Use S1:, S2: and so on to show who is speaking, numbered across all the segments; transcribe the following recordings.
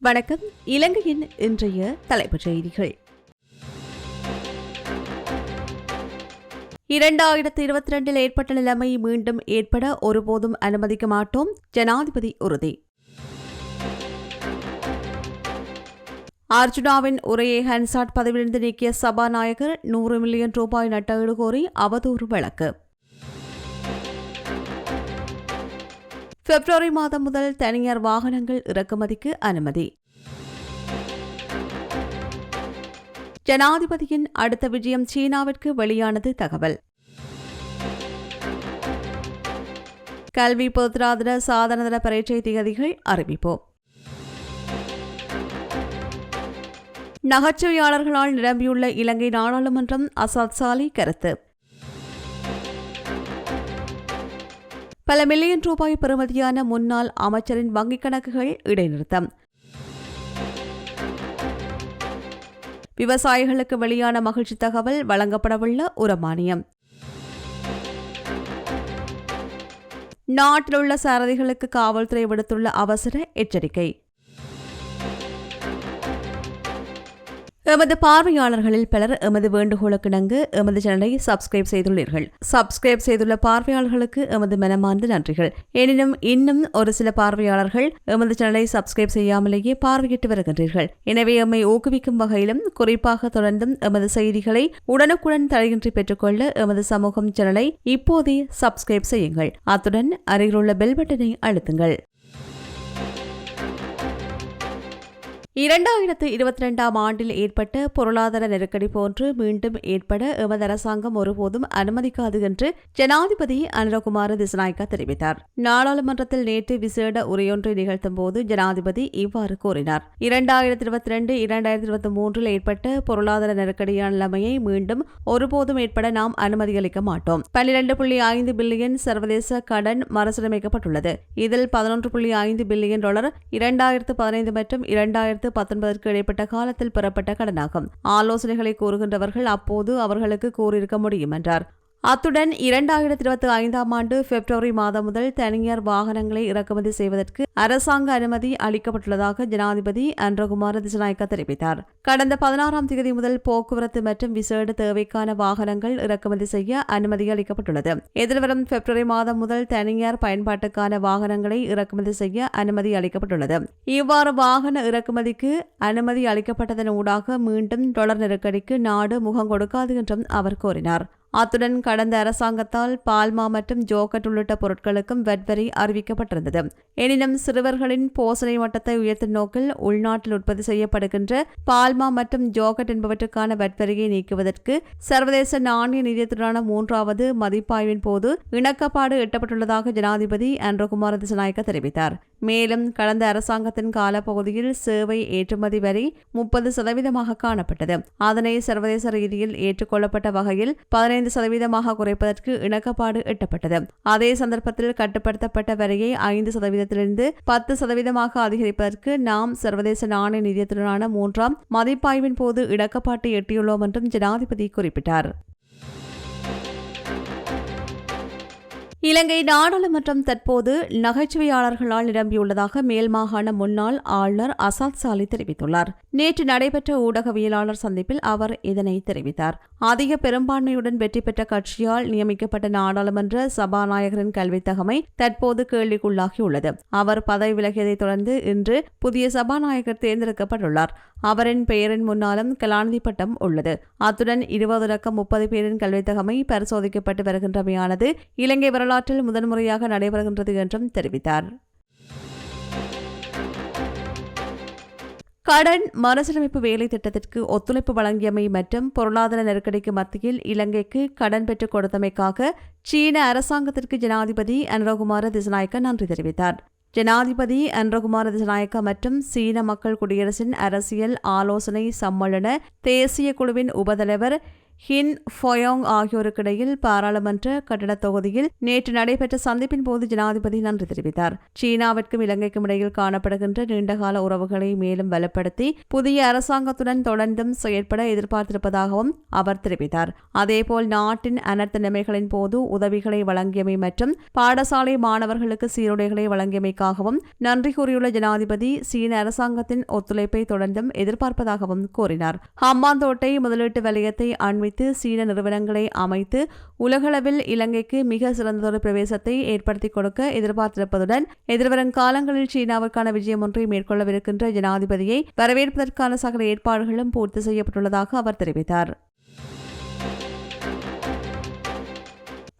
S1: வணக்கம். இலங்கையின் இன்றைய தலைப்புச் செய்திகள். இரண்டாயிரத்தி இருபத்தி ரெண்டில் ஏற்பட்ட நிலைமை மீண்டும் ஏற்பட ஒருபோதும் அனுமதிக்க மாட்டோம். ஜனாதிபதி உறுதி. அர்ஜுனாவின் உரையை ஹன்சாட் பதவியிலிருந்து நீக்கிய சபாநாயகர் நூறு மில்லியன் ரூபாய் நட்டஈடு கோரி அவதூறு வழக்கு. பிப்ரவரி மாதம் முதல் தனியார் வாகனங்கள் இறக்குமதிக்கு அனுமதி. ஜனாதிபதியின் அடுத்த விஜயம் சீனாவிற்கு வெளியானது தகவல். கல்வி பொதுராதர சாதனதர பரீட்சை திகதிகள் அறிவிப்போம். நகைச்சுவையாளர்களால் நிரம்பியுள்ள இலங்கை நாடாளுமன்றம் அசாத் சாலி கருத்து. பல மில்லியன் ரூபாய் பெறுமதியான முன்னாள் அமைச்சரின் வங்கிக் கணக்குகள் இடைநிறுத்தம். விவசாயிகளுக்கு வெளியான மகிழ்ச்சி தகவல் வழங்கப்படவுள்ள உரமானியம். நாட்டில் உள்ள சாரதிகளுக்கு காவல்துறை விடுத்துள்ள அவசர எச்சரிக்கை. எமது பார்வையாளர்களில் பலர் எமது வேண்டுகோளுக்கிணங்கு எமது சேனலை சப்ஸ்கிரைப் செய்துள்ளீர்கள். சப்ஸ்கிரைப் செய்துள்ள பார்வையாளர்களுக்கு எமது மனமார்ந்த நன்றிகள். எனினும் இன்னும் ஒரு சில பார்வையாளர்கள் எமது சேனலை சப்ஸ்கிரைப் செய்யாமலேயே பார்வையிட்டு வருகின்றீர்கள். எனவே எம்மை ஊக்குவிக்கும் வகையிலும் குறிப்பாக தொடர்ந்தும் எமது செய்திகளை உடனுக்குடன் தடையின்றி பெற்றுக்கொள்ள எமது சமூகம் சேனலை இப்போதே சப்ஸ்கிரைப் செய்யுங்கள். அத்துடன் அருகிலுள்ள பெல் பட்டனை அழுத்துங்கள். இரண்டாயிரத்து இருபத்தி ரெண்டாம் ஆண்டில் ஏற்பட்ட பொருளாதார நெருக்கடி போன்று மீண்டும் ஏற்பட எமது அரசாங்கம் ஒருபோதும் அனுமதிக்காது என்று ஜனாதிபதி அனுரகுமார திசநாயக்கா தெரிவித்தார். நாடாளுமன்றத்தில் நேற்று விசேட உரையொன்றை நிகழ்த்தும் போது ஜனாதிபதி இவ்வாறு கூறினார். இரண்டாயிரத்தி இருபத்தி ரெண்டு இரண்டாயிரத்தி இருபத்தி மூன்றில் ஏற்பட்ட பொருளாதார நெருக்கடியான நிலைமையை மீண்டும் ஒருபோதும் ஏற்பட நாம் அனுமதி அளிக்க மாட்டோம். பன்னிரண்டு புள்ளி ஐந்து பில்லியன் சர்வதேச கடன் மறுசீரமைக்கப்பட்டுள்ளது. இதில் பதினொன்று புள்ளி ஐந்து பில்லியன் டாலர் இரண்டாயிரத்து பதினைந்து மற்றும் இரண்டாயிரத்து பத்தொன்பதற்கு இடைப்பட்ட காலத்தில் பெறப்பட்ட கடனாகும். ஆலோசனைகளை கூறுகின்றவர்கள் அப்போது அவர்களுக்கு கூறியிருக்க முடியும் என்றார். அத்துடன் இரண்டாயிரத்தி இருபத்தி ஐந்தாம் ஆண்டு பிப்ரவரி மாதம் முதல் தனியார் வாகனங்களை இறக்குமதி செய்வதற்கு அரசாங்க அனுமதி அளிக்கப்பட்டுள்ளதாக ஜனாதிபதி அன்றகுமார திசநாயக்க தெரிவித்தார். கடந்த பதினாறாம் தேதி முதல் போக்குவரத்து மற்றும் விசேட தேவைக்கான வாகனங்கள் இறக்குமதி செய்ய அனுமதி அளிக்கப்பட்டுள்ளது. எதிர்வரும் பிப்ரவரி மாதம் முதல் தனியார் பயன்பாட்டுக்கான வாகனங்களை இறக்குமதி செய்ய அனுமதி அளிக்கப்பட்டுள்ளது. இவ்வாறு வாகன இறக்குமதிக்கு அனுமதி அளிக்கப்பட்டதன் ஊடாக மீண்டும் தொடர் நெருக்கடிக்கு நாடு முகம் கொடுக்காது என்றும் அவர் கூறினார். அத்துடன் கடந்த அரசாங்கத்தால் பால்மா மற்றும் ஜோக்கட் உள்ளிட்ட பொருட்களுக்கும் வெட்வரி அறிவிக்கப்பட்டிருந்தது. எனினும் சிறுவர்களின் போசனை மட்டத்தை உயர்த்தும் நோக்கில் உள்நாட்டில் உற்பத்தி செய்யப்படுகின்ற பால்மா மற்றும் ஜோக்கட் என்பவற்றுக்கான வெட்வரியை நீக்குவதற்கு சர்வதேச நாணய நிதியத்துடனான மூன்றாவது மதிப்பாய்வின் போது இணக்கப்பாடு எட்டப்பட்டுள்ளதாக ஜனாதிபதி அன்றகுமார திசநாயக்க தெரிவித்தார். மேலும் கடந்த அரசாங்கத்தின் காலப்பகுதியில் சேவை ஏற்றுமதி வரி முப்பது சதவீதமாக காணப்பட்டது. அதனை சர்வதேச ரீதியில் ஏற்றுக்கொள்ளப்பட்ட வகையில் பதினைந்து சதவீதமாக குறைப்பதற்கு இணக்கப்பாடு எட்டப்பட்டது. அதே சந்தர்ப்பத்தில் கட்டுப்படுத்தப்பட்ட வரியை ஐந்து சதவீதத்திலிருந்து பத்து சதவீதமாக அதிகரிப்பதற்கு நாம் சர்வதேச நாணய நிதியத்துடனான மூன்றாம் மதிப்பாய்வின் போது இணக்கப்பாட்டை எட்டியுள்ளோம் என்றும் ஜனாதிபதி குறிப்பிட்டார். இலங்கை நாடாளுமன்றம் தற்போது நகைச்சுவையாளர்களால் நிரம்பியுள்ளதாக மேல் மாகாண முன்னாள் ஆளுநர் அசாத் சாலி தெரிவித்துள்ளார். நேற்று நடைபெற்ற ஊடகவியலாளர் சந்திப்பில் அவர் இதனை தெரிவித்தார். அதிக பெரும்பான்மையுடன் வெற்றி பெற்ற கட்சியால் நியமிக்கப்பட்ட நாடாளுமன்ற சபாநாயகரின் கல்வித்தகமை தற்போது கேள்விக்குள்ளாகியுள்ளது. அவர் பதவி விலகியதைத் தொடர்ந்து இன்று புதிய சபாநாயகர் தேர்ந்தெடுக்கப்பட்டுள்ளார். அவரின் பெயரின் முன்னாலும் கலாநிதி பட்டம் உள்ளது. அத்துடன் இருபது லக்கம் முப்பது பேரின் கல்வித்தகமை பரிசோதிக்கப்பட்டு வருகின்றமையானது இலங்கை வரலாற்றில் முதன்முறையாக நடைபெறுகின்றது என்றும் தெரிவித்தார். கடன் மறுசீரமைப்பு வேலை திட்டத்திற்கு ஒத்துழைப்பு வழங்கியமை மற்றும் பொருளாதார நெருக்கடிக்கு மத்தியில் இலங்கைக்கு கடன் பெற்றுக் கொடுத்தமைக்காக சீன அரசாங்கத்திற்கு ஜனாதிபதி அனுரகுமார திசநாயக்க நன்றி தெரிவித்தார். ஜனாதிபதி அன்ரகுமார திசநாயக்க மற்றும் சீன மக்கள் குடியரசின் அரசியல் ஆலோசனை சம்மேளன தேசிய குழுவின் உபதலைவர் ஹின் ஃபொயோங் ஆகியோருக்கிடையில் பாராளுமன்ற கட்டடத் தொகுதியில் நேற்று நடைபெற்ற சந்திப்பின் போது ஜனாதிபதி நன்றி தெரிவித்தார். சீனாவிற்கும் இலங்கைக்கும் இடையில் காணப்படுகின்ற நீண்டகால உறவுகளை மேலும் பலப்படுத்தி புதிய அரசாங்கத்துடன் தொடர்ந்தும் செயற்பட எதிர்பார்த்திருப்பதாகவும் அவர் தெரிவித்தார். அதேபோல் நாட்டின் அனர்த்த நிலைமைகளின் போது உதவிகளை வழங்கியமை மற்றும் பாடசாலை மாணவர்களுக்கு சீருடைகளை வழங்கியமைக்காகவும் நன்றி கூறியுள்ள ஜனாதிபதி சீன அரசாங்கத்தின் ஒத்துழைப்பை தொடர்ந்தும் எதிர்பார்ப்பதாகவும் கூறினார். ஹம்பாந்தோட்டை முதலீட்டு வலயத்தை அண்மை அமைத்து சீன நிறுவனங்களை அமைத்து உலகளவில் இலங்கைக்கு மிக சிறந்ததொரு பிரவேசத்தை ஏற்படுத்தி கொடுக்க எதிர்பார்த்திருப்பதுடன் எதிர்வரும் காலங்களில் சீனாவுக்கான விஜயம் ஒன்றை மேற்கொள்ளவிருக்கின்ற ஜனாதிபதியை வரவேற்பதற்கான சகல ஏற்பாடுகளும் பூர்த்தி செய்யப்பட்டுள்ளதாக அவர் தெரிவித்தார்.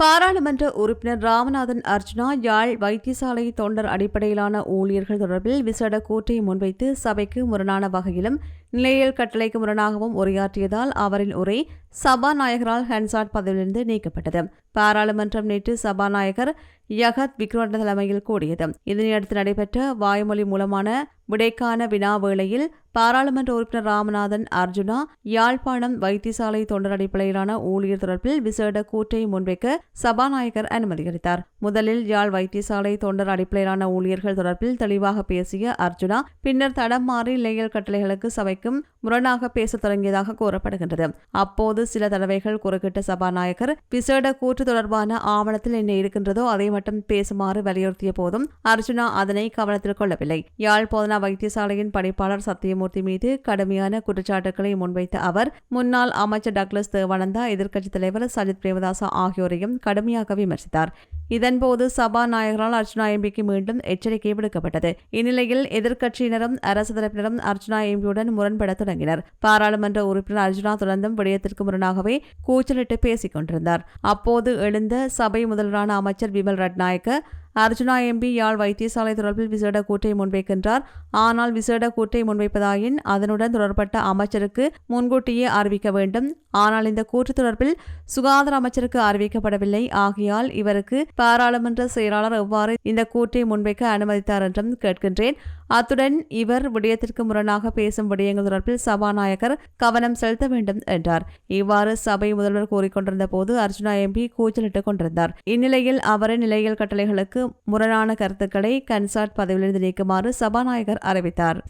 S1: பாராளுமன்ற உறுப்பினர் ராமநாதன் அர்ஜுனா யாழ் வைத்தியசாலை தொண்டர் அடிப்படையிலான ஊழியர்கள் தொடர்பில் விசேட கூற்றை முன்வைத்து சபைக்கு முரணான வகையிலும் நிலையியல் கட்டளைக்கு முரணாகவும் உரையாற்றியதால் அவரின் உரை சபாநாயகரால் ஹன்சாட் பதவியிலிருந்து நீக்கப்பட்டது. பாராளுமன்றம் நேற்று சபாநாயகர் யகத் விக்ரோண்ட தலைமையில் கூடியது. இதனையடுத்து நடைபெற்ற வாய்மொழி மூலமான விடைக்கான வினா வேளையில் பாராளுமன்ற உறுப்பினர் ராமநாதன் அர்ஜுனா யாழ்ப்பாணம் வைத்தியசாலை தொண்டர் அடிப்படையிலான ஊழியர் தொடர்பில் விசேட கூற்றை முன்வைக்க சபாநாயகர் அனுமதி அளித்தார் முதலில் யாழ் வைத்தியசாலை தொண்டர் அடிப்படையிலான ஊழியர்கள் தொடர்பில் தெளிவாக பேசிய அர்ஜுனா பின்னர் தடம் மாறி நிலையல் கட்டளைகளுக்கு சபை சபைக்கும் முரணாக பேச தொடங்கியதாக கூறப்படுகின்றது. அப்போது சில தடவைகள் குறுக்கிட்ட சபாநாயகர் விசேட கூற்று தொடர்பான ஆவணத்தில் என்ன இருக்கின்றதோ அதை மட்டும் பேசுமாறு வலியுறுத்திய போதும் அர்ஜுனா அதனை கவனத்தில் கொள்ளவில்லை. யாழ் போதனா வைத்தியசாலையின் பணிப்பாளர் சத்தியமூர்த்தி மீது கடுமையான குற்றச்சாட்டுகளை முன்வைத்த அவர் முன்னாள் அமைச்சர் டக்ளஸ் தேவானந்தா எதிர்க்கட்சித் தலைவர் சஜித் பிரேமதாசா ஆகியோரையும் கடுமையாக விமர்சித்தார். இதன்போது சபாநாயகரால் அர்ச்சனா எம்பிக்கு மீண்டும் எச்சரிக்கை விடுக்கப்பட்டது. இந்நிலையில் எதிர்க்கட்சியினரும் அரசு தரப்பினரும் அர்ச்சனா எம்பியுடன் முரண்பட தொடங்கினர். பாராளுமன்ற உறுப்பினர் அர்ஜுனா தொடர்ந்தும் விடயத்திற்கு முரணாகவே கூச்சலிட்டு பேசிக் கொண்டிருந்தார். அப்போது எழுந்த சபை முதல்வரான அமைச்சர் விமல் ரட்நாயக்க அர்ஜுனா எம்பி யாழ் வைத்தியசாலை தொடர்பில் விசேட கூட்டை முன்வைக்கின்றார். ஆனால் விசேட கூட்டை முன்வைப்பதாயின் அதனுடன் தொடர்பட்ட அமைச்சருக்கு முன்கூட்டியே அறிவிக்க வேண்டும். ஆனால் இந்த கூற்று தொடர்பில் சுகாதார அமைச்சருக்கு அறிவிக்கப்படவில்லை. ஆகையால் இவருக்கு பாராளுமன்ற செயலாளர் எவ்வாறு இந்த கூட்டை முன்வைக்க அனுமதித்தார் என்றும் கேட்கின்றேன். அத்துடன் இவர் விடயத்திற்கு முரணாக பேசும் விடயங்கள் தொடர்பில் சபாநாயகர் கவனம் செலுத்த வேண்டும் என்றார். இவ்வாறு சபை முதல்வர் கூறிக்கொண்டிருந்த போது அர்ஜுனா எம்பி கூச்சலிட்டுக் கொண்டிருந்தார். இந்நிலையில் அவரின் நிலையியல் கட்டளைகளுக்கு முரணான கருத்துக்களை கன்சார்ட் பதவியிலிருந்து நீக்குமாறு சபாநாயகர் அறிவித்தார்.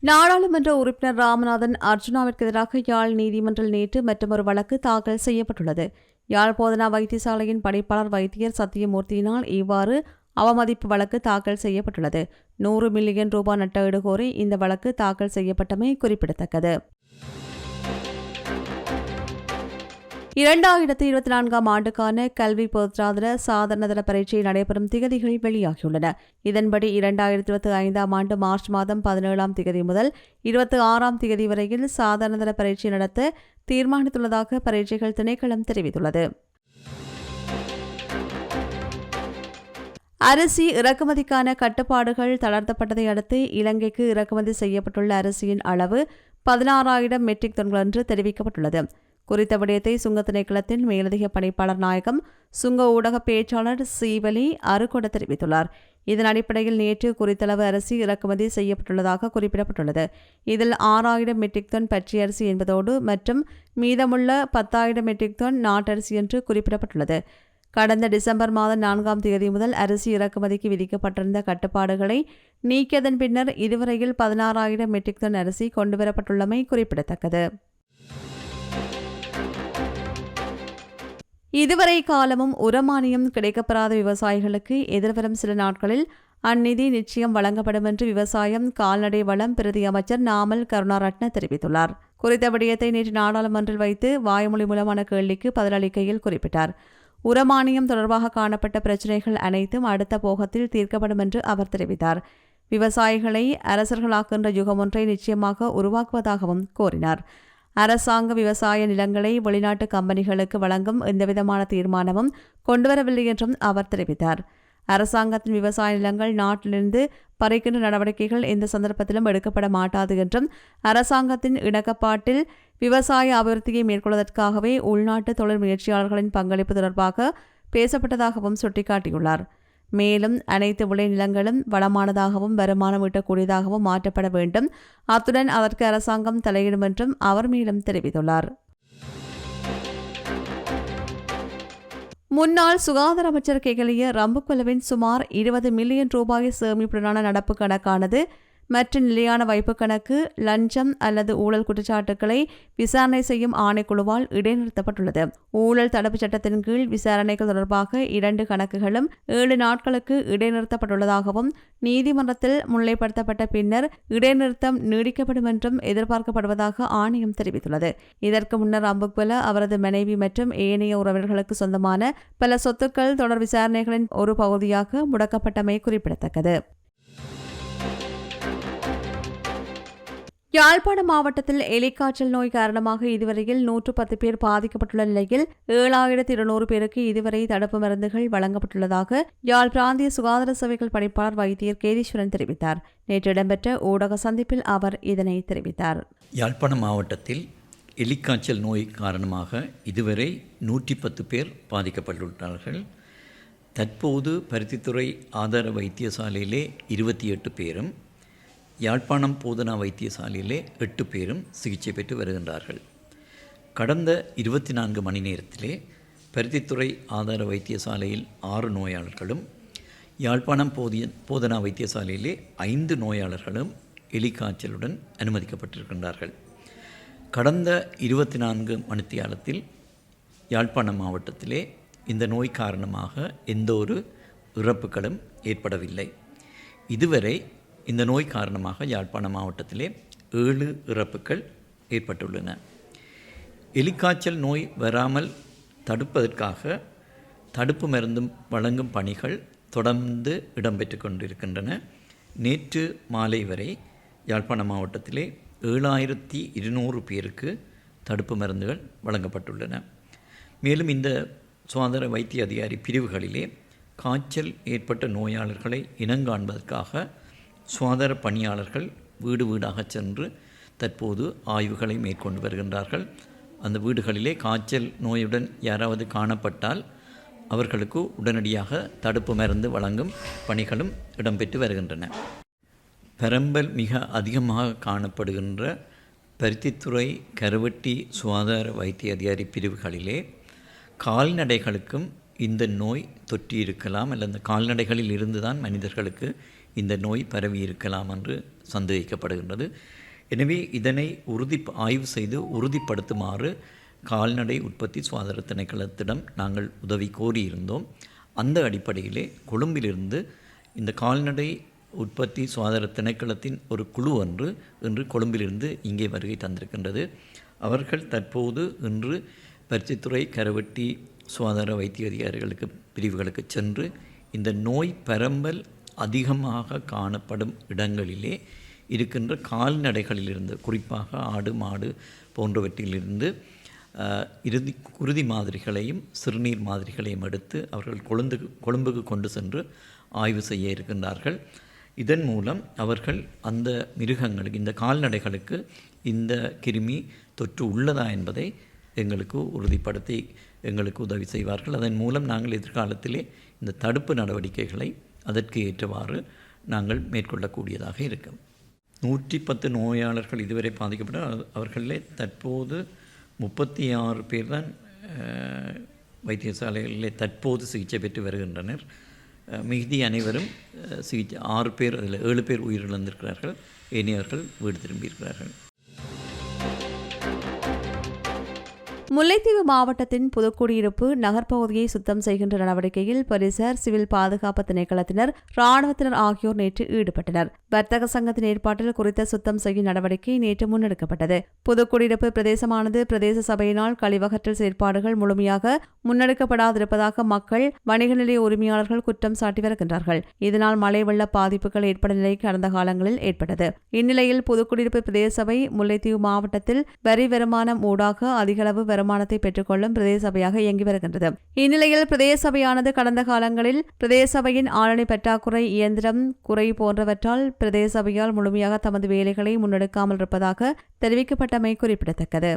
S1: நாடாளுமன்ற உறுப்பினர் ராமநாதன் அர்ஜுனாவிற்கு எதிராக யாழ் நீதிமன்றில் நேற்று மற்றொரு வழக்கு தாக்கல் செய்யப்பட்டுள்ளது. யாழ் போதனா வைத்தியசாலையின் பணிப்பாளர் வைத்தியர் சத்தியமூர்த்தியினால் இவ்வாறு அவமதிப்பு வழக்கு தாக்கல் செய்யப்பட்டுள்ளது. நூறு மில்லியன் ரூபாய் நட்டஈடு கோரி இந்த வழக்கு தாக்கல் செய்யப்பட்டமை குறிப்பிடத்தக்கது. இரண்டாயிரத்தி இருபத்தி நான்காம் ஆண்டுக்கான கல்வி பொதுத்தராதர சாதனதர பரீட்சை நடைபெறும் திகதிகள் வெளியாகியுள்ளன. இதன்படி இரண்டாயிரத்தி இருபத்தி ஐந்தாம் ஆண்டு மார்ச் மாதம் பதினேழாம் திகதி முதல் இருபத்தி ஆறாம் திகதி வரையில் சாதாரணதர பரீட்சை நடத்த தீர்மானித்துள்ளதாக பரீட்சைகள் திணைக்களம் தெரிவித்துள்ளது. அரிசி இறக்குமதிக்கான கட்டுப்பாடுகள் தளர்த்தப்பட்டதை அடுத்து இலங்கைக்கு இறக்குமதி செய்யப்பட்டுள்ள அரிசியின் அளவு பதினாறாயிரம் மெட்ரிக் டன்கள் என்று தெரிவிக்கப்பட்டுள்ளது. குறித்த விடயத்தை சுங்க திணைக்களத்தின் மேலதிக பணிப்பாளர் நாயகம் சுங்க ஊடக பேச்சாளர் சீவலி அருகொட தெரிவித்துள்ளார். இதன் அடிப்படையில் நேற்று குறித்தளவு அரிசி இறக்குமதி செய்யப்பட்டுள்ளதாக குறிப்பிடப்பட்டுள்ளது. இதில் ஆறாயிரம் மெட்ரிக் டன் பச்சை அரிசி என்பதோடு மற்றும் மீதமுள்ள பத்தாயிரம் மெட்ரிக் டன் நாட்டரிசி என்று குறிப்பிடப்பட்டுள்ளது. கடந்த டிசம்பர் மாதம் நான்காம் தேதி முதல் அரிசி இறக்குமதிக்கு விதிக்கப்பட்டிருந்த கட்டுப்பாடுகளை நீக்கியதன் பின்னர் இதுவரையில் பதினாறாயிரம் மெட்ரிக் டன் அரிசி கொண்டுவரப்பட்டுள்ளமை குறிப்பிடத்தக்கது. இதுவரை காலமும் உரமானியம் கிடைக்கப்பெறாத விவசாயிகளுக்கு எதிர்வரும் சில நாட்களில் அந்நிதி நிச்சயம் வழங்கப்படும் என்று விவசாயம் கால்நடை வளம் பிரதி அமைச்சர் நாமல் கருணாரட்ன தெரிவித்துள்ளார். குறித்த விடயத்தை நேற்று நாடாளுமன்றில் வைத்து வாய்மொழி மூலமான கேள்விக்கு பதிலளிக்கையில் குறிப்பிட்டார். உரமானியம் தொடர்பாக காணப்பட்ட பிரச்சினைகள் அனைத்தும் அடுத்த போகத்தில் தீர்க்கப்படும் என்று அவர் தெரிவித்தார். விவசாயிகளை அரசர்களாக்கின்ற யுகம் ஒன்றை நிச்சயமாக உருவாக்குவதாகவும் கோரினார் அரசாங்க விவசாய நிலங்களை வெளிநாட்டு கம்பெனிகளுக்கு வழங்கும் எந்தவிதமான தீர்மானமும் கொண்டுவரவில்லை என்றும் அவர் தெரிவித்தார். அரசாங்கத்தின் விவசாய நிலங்கள் நாட்டிலிருந்து பறிக்கின்ற நடவடிக்கைகள் எந்த சந்தர்ப்பத்திலும் எடுக்கப்பட மாட்டாது என்றும் அரசாங்கத்தின் இணக்கப்பாட்டில் விவசாய அபிவிருத்தியை மேற்கொள்வதற்காகவே உள்நாட்டு தொழில் முயற்சியாளர்களின் பங்களிப்பு தொடர்பாக பேசப்பட்டதாகவும் சுட்டிக்காட்டியுள்ளார். மேலும் அனைத்து விளைநிலங்களும் வளமானதாகவும் வருமானம் ஈட்டக்கூடியதாகவும் மாற்றப்பட வேண்டும். அத்துடன் அதற்கு அரசாங்கம் தலையிடும் என்றும் அவர் மேலும் தெரிவித்துள்ளார். முன்னாள் சுகாதார அமைச்சர் கெகலிய ரம்புக்குலவின் சுமார் இருபது மில்லியன் ரூபாய் சேமிப்புடனான நடப்பு கணக்கானது மற்ற நிலையான வைப்பு கணக்கு லஞ்சம் அல்லது ஊழல் குற்றச்சாட்டுகளை விசாரணை செய்யும் ஆணைக்குழுவால் இடைநிறுத்தப்பட்டுள்ளது. ஊழல் தடுப்புச் சட்டத்தின் கீழ் விசாரணைகள் தொடர்பாக இரண்டு கணக்குகளும் ஏழு நாட்களுக்கு இடைநிறுத்தப்பட்டுள்ளதாகவும் நீதிமன்றத்தில் முன்னிலைப்படுத்தப்பட்ட பின்னர் இடைநிறுத்தம் நீடிக்கப்படும் என்றும் எதிர்பார்க்கப்படுவதாக ஆணையம் தெரிவித்துள்ளது. இதற்கு முன்னர் அம்புக்குல அவரது மனைவி மற்றும் ஏனைய உறவினர்களுக்கு சொந்தமான பல சொத்துக்கள் தொடர் விசாரணைகளின் ஒரு பகுதியாக முடக்கப்பட்டமை குறிப்பிடத்தக்கது. யாழ்ப்பாண மாவட்டத்தில் எலிக்காய்ச்சல் நோய் காரணமாக இதுவரையில் நூற்று பத்து பேர் பாதிக்கப்பட்டுள்ள நிலையில் ஏழாயிரத்தி இருநூறு பேருக்கு இதுவரை தடுப்பு மருந்துகள் வழங்கப்பட்டுள்ளதாக யாழ் பிராந்திய சுகாதார சேவைகள் பணிப்பாளர் வைத்தியர் கேதீஸ்வரன் தெரிவித்தார். நேற்று இடம்பெற்ற ஊடக சந்திப்பில் அவர் இதனை தெரிவித்தார்.
S2: யாழ்ப்பாணம் மாவட்டத்தில் எலிக்காய்ச்சல் நோய் காரணமாக இதுவரை நூற்றி பத்து பேர் பாதிக்கப்பட்டுள்ளார்கள். தற்போது பருத்தித்துறை ஆதார வைத்தியசாலையிலே இருபத்தி எட்டு பேரும் யாழ்ப்பாணம் போதனா வைத்தியசாலையிலே எட்டு பேரும் சிகிச்சை பெற்று வருகின்றார்கள். கடந்த இருபத்தி நான்கு மணி நேரத்திலே பருத்தித்துறை ஆதார வைத்தியசாலையில் ஆறு நோயாளர்களும் யாழ்ப்பாணம் போதிய போதனா வைத்தியசாலையிலே ஐந்து நோயாளர்களும் எலிக்காய்ச்சலுடன் அனுமதிக்கப்பட்டிருக்கின்றார்கள். கடந்த இருபத்தி நான்கு மணித்தியாலத்தில் யாழ்ப்பாணம் மாவட்டத்திலே இந்த நோய் காரணமாக எந்த ஒரு இறப்புகளும் ஏற்படவில்லை. இதுவரை இந்த நோய் காரணமாக யாழ்ப்பாணம் மாவட்டத்திலே ஏழு இறப்புகள் ஏற்பட்டுள்ளன. எலிக்காய்ச்சல் நோய் வராமல் தடுப்பதற்காக தடுப்பு மருந்தும் வழங்கும் பணிகள் தொடர்ந்து இடம்பெற்று கொண்டிருக்கின்றன. நேற்று மாலை வரை யாழ்ப்பாணம் மாவட்டத்திலே ஏழாயிரத்தி இருநூறு பேருக்கு தடுப்பு மருந்துகள் வழங்கப்பட்டுள்ளன. மேலும் இந்த சுகாதார வைத்திய அதிகாரி பிரிவுகளிலே காய்ச்சல் ஏற்பட்ட நோயாளர்களை இனங்காண்பதற்காக சுகாதார பணியாளர்கள் வீடு வீடாக சென்று தற்போது ஆய்வுகளை மேற்கொண்டு வருகின்றார்கள். அந்த வீடுகளிலே காய்ச்சல் நோயுடன் யாராவது காணப்பட்டால் அவர்களுக்கு உடனடியாக தடுப்பு மருந்து வழங்கும் பணிகளும் இடம்பெற்று வருகின்றன. பெரம்பல் மிக அதிகமாக காணப்படுகின்ற பருத்தித்துறை கருவட்டி சுகாதார வைத்திய அதிகாரி பிரிவுகளிலே கால்நடைகளுக்கும் இந்த நோய் தொற்றி இருக்கலாம் அல்லது அந்த கால்நடைகளில் இருந்து தான் மனிதர்களுக்கு இந்த நோய் பரவி இருக்கலாம் என்று சந்தேகிக்கப்படுகின்றது. எனவே இதனை உறுதி ஆய்வு செய்து உறுதிப்படுத்துமாறு கால்நடை உற்பத்தி சுகாதார திணைக்களத்திடம் நாங்கள் உதவி கோரியிருந்தோம். அந்த அடிப்படையிலே கொழும்பிலிருந்து இந்த கால்நடை உற்பத்தி சுகாதார திணைக்களத்தின் ஒரு குழு ஒன்று இன்று கொழும்பிலிருந்து இங்கே வருகை தந்திருக்கின்றது. அவர்கள் தற்போது இன்று பரிசுத்துறை கரவெட்டி சுகாதார வைத்திய அதிகாரிகளுக்கு பிரிவுகளுக்கு சென்று இந்த நோய் பரம்பல் அதிகமாக காணப்படும் இடங்களிலே இருக்கின்ற கால்நடைகளிலிருந்து குறிப்பாக ஆடு மாடு போன்றவற்றிலிருந்து இறுதி குருதி மாதிரிகளையும் சிறுநீர் மாதிரிகளையும் எடுத்து அவர்கள் கொழுந்து கொழும்புக்கு கொண்டு சென்று ஆய்வு செய்ய இருக்கின்றார்கள். இதன் மூலம் அவர்கள் அந்த மிருகங்களுக்கு இந்த கால்நடைகளுக்கு இந்த கிருமி தொற்று உள்ளதா என்பதை எங்களுக்கு உறுதிப்படுத்தி எங்களுக்கு உதவி செய்வார்கள். அதன் மூலம் நாங்கள் எதிர்காலத்திலே இந்த தடுப்பு நடவடிக்கைகளை அதற்கு ஏற்றவாறு நாங்கள் மேற்கொள்ளக்கூடியதாக இருக்கும். நூற்றி பத்து நோயாளர்கள் இதுவரை பாதிக்கப்பட்ட அவர்களிலே தற்போது முப்பத்தி ஆறு பேர் தான் வைத்தியசாலைகளிலே தற்போது சிகிச்சை பெற்று வருகின்றனர். மிகுதி அனைவரும் சிகிச்சை ஆறு பேர் அதில் ஏழு பேர் உயிரிழந்திருக்கிறார்கள். இனியவர்கள் வீடு திரும்பியிருக்கிறார்கள்.
S1: முல்லைத்தீவு மாவட்டத்தின் புதுக்குடியிருப்பு நகர்ப்பகுதியை சுத்தம் செய்கின்ற நடவடிக்கையில் பரிசர் சிவில் பாதுகாப்பு திணைக்களத்தினர் ராணுவத்தினர் ஆகியோர் நேற்று ஈடுபட்டனர். வர்த்தக சங்கத்தின் ஏற்பாட்டில் குறித்த சுத்தம் செய்யும் நடவடிக்கை நேற்று முன்னெடுக்கப்பட்டது. புதுக்குடியிருப்பு பிரதேசமானது பிரதேச சபையினால் கழிவகற்றல் செயற்பாடுகள் முழுமையாக முன்னெடுக்கப்படாதிருப்பதாக மக்கள் வணிக நிலைய உரிமையாளர்கள் குற்றம் சாட்டி வருகின்றார்கள். இதனால் மழை வெள்ள பாதிப்புகள் ஏற்பட நிலை கடந்த காலங்களில் ஏற்பட்டது. இந்நிலையில் புதுக்குடியிருப்பு பிரதேச சபை முல்லைத்தீவு மாவட்டத்தில் வரி வருமானம் ஊடாக அதிகளவு வருமானத்தை பெற்றுக்கொள்ளும் பிரதேச சபையாக இயங்கி வருகின்றது. இந்நிலையில் பிரதேச சபையானது கடந்த காலங்களில் பிரதேச சபையின் ஆளணி பற்றாக்குறை இயந்திரம் குறை போன்றவற்றால் பிரதேச சபையால் முழுமையாக தமது வேலைகளை முன்னெடுக்காமல் இருப்பதாக தெரிவிக்கப்பட்டமை குறிப்பிடத்தக்கது.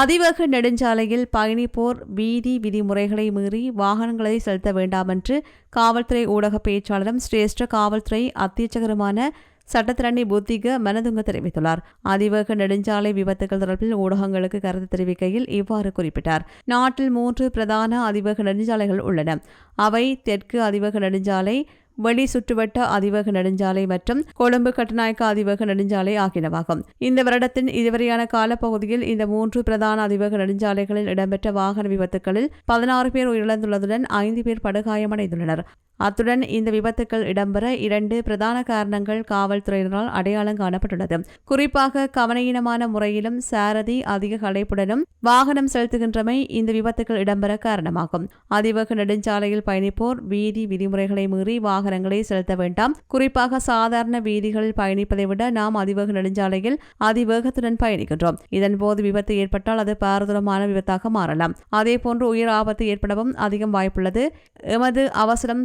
S1: அதிவேக நெடுஞ்சாலையில் பயணிப்போர் வீதி விதிமுறைகளை மீறி வாகனங்களை செலுத்த வேண்டாம் என்று காவல்துறை ஊடக பேச்சாளரும் சிரேஷ்ட காவல்துறை அத்தியட்சகருமான சட்டத்திரணி புத்திக மனதுங்க தெரிவித்துள்ளார். அதிவேக நெடுஞ்சாலை விபத்துகள் தொடர்பில் ஊடகங்களுக்கு கருத்து தெரிவிக்கையில் இவ்வாறு குறிப்பிட்டார். நாட்டில் மூன்று பிரதான அதிவேக நெடுஞ்சாலைகள் உள்ளன. அவை தெற்கு அதிவேக நெடுஞ்சாலை வெளி சுற்றுவட்ட அதிவேக நெடுஞ்சாலை மற்றும் கொழும்பு கட்டுநாயக்க அதிவேக நெடுஞ்சாலை ஆகியனவாகும். இந்த வருடத்தின் இதுவரையான காலப்பகுதியில் இந்த மூன்று பிரதான அதிவேக நெடுஞ்சாலைகளில் இடம்பெற்ற வாகன விபத்துகளில் பதினாறு பேர் உயிரிழந்துள்ளதுடன் ஐந்து பேர் படுகாயமடைந்துள்ளனர். அத்துடன் இந்த விபத்துக்கள் இடம்பெற இரண்டு பிரதான காரணங்கள் காவல்துறையினரால் அடையாளம் காணப்பட்டுள்ளது. குறிப்பாக கவனையினமான முறையிலும் சாரதி அதிக களைப்புடனும் வாகனம் செலுத்துகின்றமை இந்த விபத்துக்கள் இடம்பெற காரணமாகும். அதிவேக நெடுஞ்சாலையில் பயணிப்போர் வீதி விதிமுறைகளை மீறி வாகனங்களை செலுத்த வேண்டாம். குறிப்பாக சாதாரண வீதிகளில் பயணிப்பதை விட நாம் அதிவேக நெடுஞ்சாலையில் அதிவேகத்துடன் பயணிக்கின்றோம். இதன்போது விபத்து ஏற்பட்டால் அது பாரதூரமான விபத்தாக மாறலாம். அதேபோன்று உயிர் ஆபத்து ஏற்படவும் அதிகம் வாய்ப்புள்ளது. எமது அவசரம்